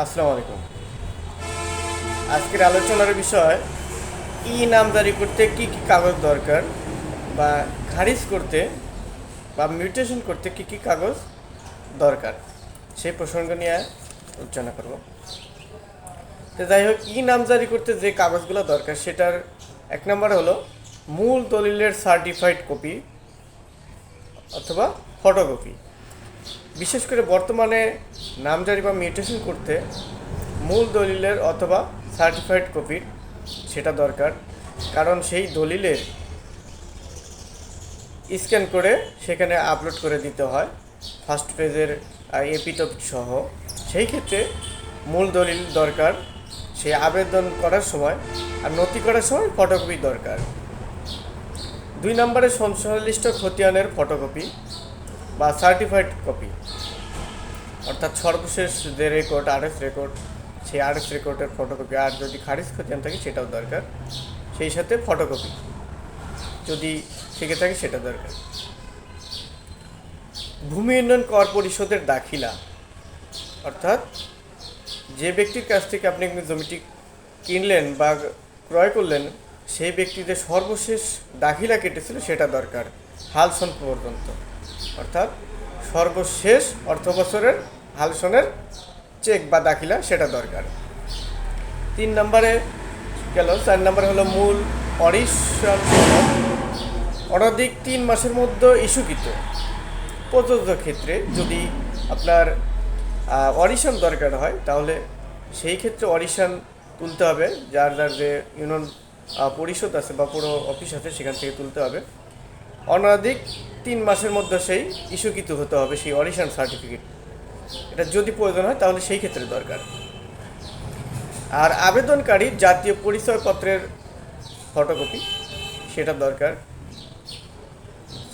আসসালামু আলাইকুম। আজকের আলোচনার বিষয় ই নামজারি করতে কি কি কাগজ দরকার বা খারিজ করতে বা মিউটেশন করতে কি কি কাগজ দরকার? সেই প্রসঙ্গ নিয়ে আলোচনা করব। তো যাই হোক, ই নামজারি করতে যে কাগজগুলো দরকার, সেটার এক নম্বর হলো মূল দলিলের সার্টিফাইড কপি অথবা ফটোকপি বিশেষ করে বর্তমানে নামজারি বা মিউটেশন করতে মূল দলিলের অথবা সার্টিফাইড কপির সেটা দরকার। কারণ সেই দলিলের স্ক্যান করে সেখানে আপলোড করে দিতে হয় ফার্স্ট পেজের এপিটপিক সহ। সেই ক্ষেত্রে মূল দলিল দরকার সেই আবেদন করার সময় আর নথি করার সময় ফটোকপি দরকার। দুই নম্বরে সংশ্লিষ্ট খতিয়ানের ফটোকপি বা সার্টিফাইড কপি অর্থাৎ সর্বশেষ যে রেকর্ড আরএস রেকর্ড সেই আরএস রেকর্ডের ফটোকপি আর যদি খারিজ খতিয়ান থাকে সেটাও দরকার। সেই সাথে ফটোকপি যদি থেকে থাকে সেটা দরকার। ভূমি উন্নয়ন কর পরিষদের দাখিলা, অর্থাৎ যে ব্যক্তির কাছ থেকে আপনি জমিটি কিনলেন বা ক্রয় করলেন, সেই ব্যক্তিদের সর্বশেষ দাখিলা কেটেছিল, সেটা দরকার হাল সন পর্যন্ত। অর্থাৎ সর্বশেষ অর্থ বছরের হালসনের চেক বা দাখিলা সেটা দরকার। তিন নম্বরে গেল, চার নম্বরে হলো মূল অনধিক তিন মাসের মধ্যে ইস্যুকৃত। প্রযোজ্য ক্ষেত্রে যদি আপনার অডিশন দরকার হয়, তাহলে সেই ক্ষেত্রে অডিশন তুলতে হবে। যার যার যে ইউনিয়ন পরিষদ আছে বা পুরো অফিস আছে, সেখান থেকে তুলতে হবে। অনধিক তিন মাসের মধ্যে সেই ইস্যুকৃত হতে হবে, সেই অডিশন সার্টিফিকেট। এটা যদি প্রয়োজন হয়, তাহলে সেই ক্ষেত্রে দরকার। আর আবেদনকারী জাতীয় পরিচয়পত্রের ফটোকপি, সেটা দরকার।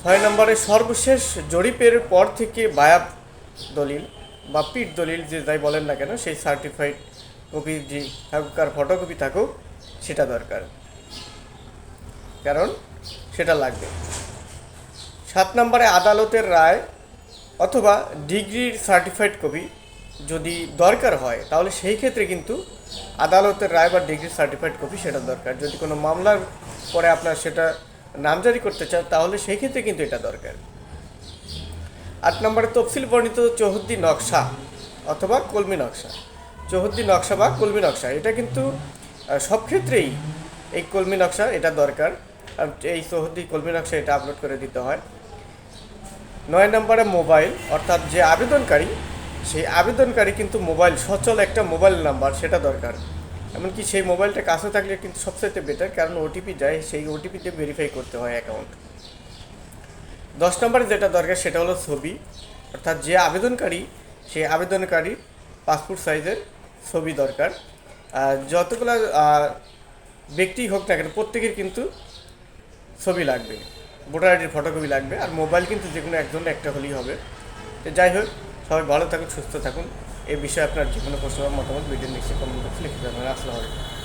ছয় নম্বরে, সর্বশেষ জরিপের পর থেকে বায়াপ দলিল বা পিট দলিল, যে যাই বলেন না কেন, সেই সার্টিফাইড কপি যে থাকুক আর ফটোকপি থাকুক, সেটা দরকার। কারণ সেটা লাগবে। সাত নম্বরে আদালতের রায় অথবা ডিগ্রির সার্টিফাইড কপি যদি দরকার হয়, তাহলে সেই ক্ষেত্রে কিন্তু আদালতের রায় বা ডিগ্রি সার্টিফাইড কপি সেটা দরকার। যদি কোনো মামলার পরে আপনার সেটা নামজারি করতে চান, তাহলে সেই ক্ষেত্রে কিন্তু এটা দরকার। আট নম্বরে তফসিল বর্ণিত চৌহদ্দি নকশা অথবা কলমি নকশা। চৌহদ্দি নকশা বা কলমি নকশা, এটা কিন্তু সব ক্ষেত্রেই এই কলমি নকশা এটা দরকার। এই চৌহদ্দি কলমি নকশা এটা আপলোড করে দিতে হয়। নয় নম্বরে মোবাইল, অর্থাৎ যে আবেদনকারী, সেই আবেদনকারী কিন্তু মোবাইল, সচল একটা মোবাইল নাম্বার, সেটা দরকার। এমনকি সেই মোবাইলটা কাছে থাকলে কিন্তু সবচেয়ে বেটার কারণ ওটিপি যায়, সেই ওটিপিতে ভেরিফাই করতে হয় অ্যাকাউন্ট দশ নম্বরে যেটা দরকার, সেটা হলো ছবি। অর্থাৎ যে আবেদনকারী, সেই আবেদনকারী পাসপোর্ট সাইজের ছবি দরকার। যতগুলো ব্যক্তি হোক না কেন, প্রত্যেকের কিন্তু ছবি লাগবে। ভোটার আইডির ফটোকপি লাগবে আর মোবাইল কিন্তু যে কোনো একজন একটা হলেই হবে। তো যাই হোক, সবাই ভালো থাকুন, সুস্থ থাকুন। এ বিষয়ে আপনার যে কোনো প্রশ্ন মতামত ভিডিও নিশ্চয়ই কমেন্ট বক্সে লিখে জানাবেন আলাইকুম।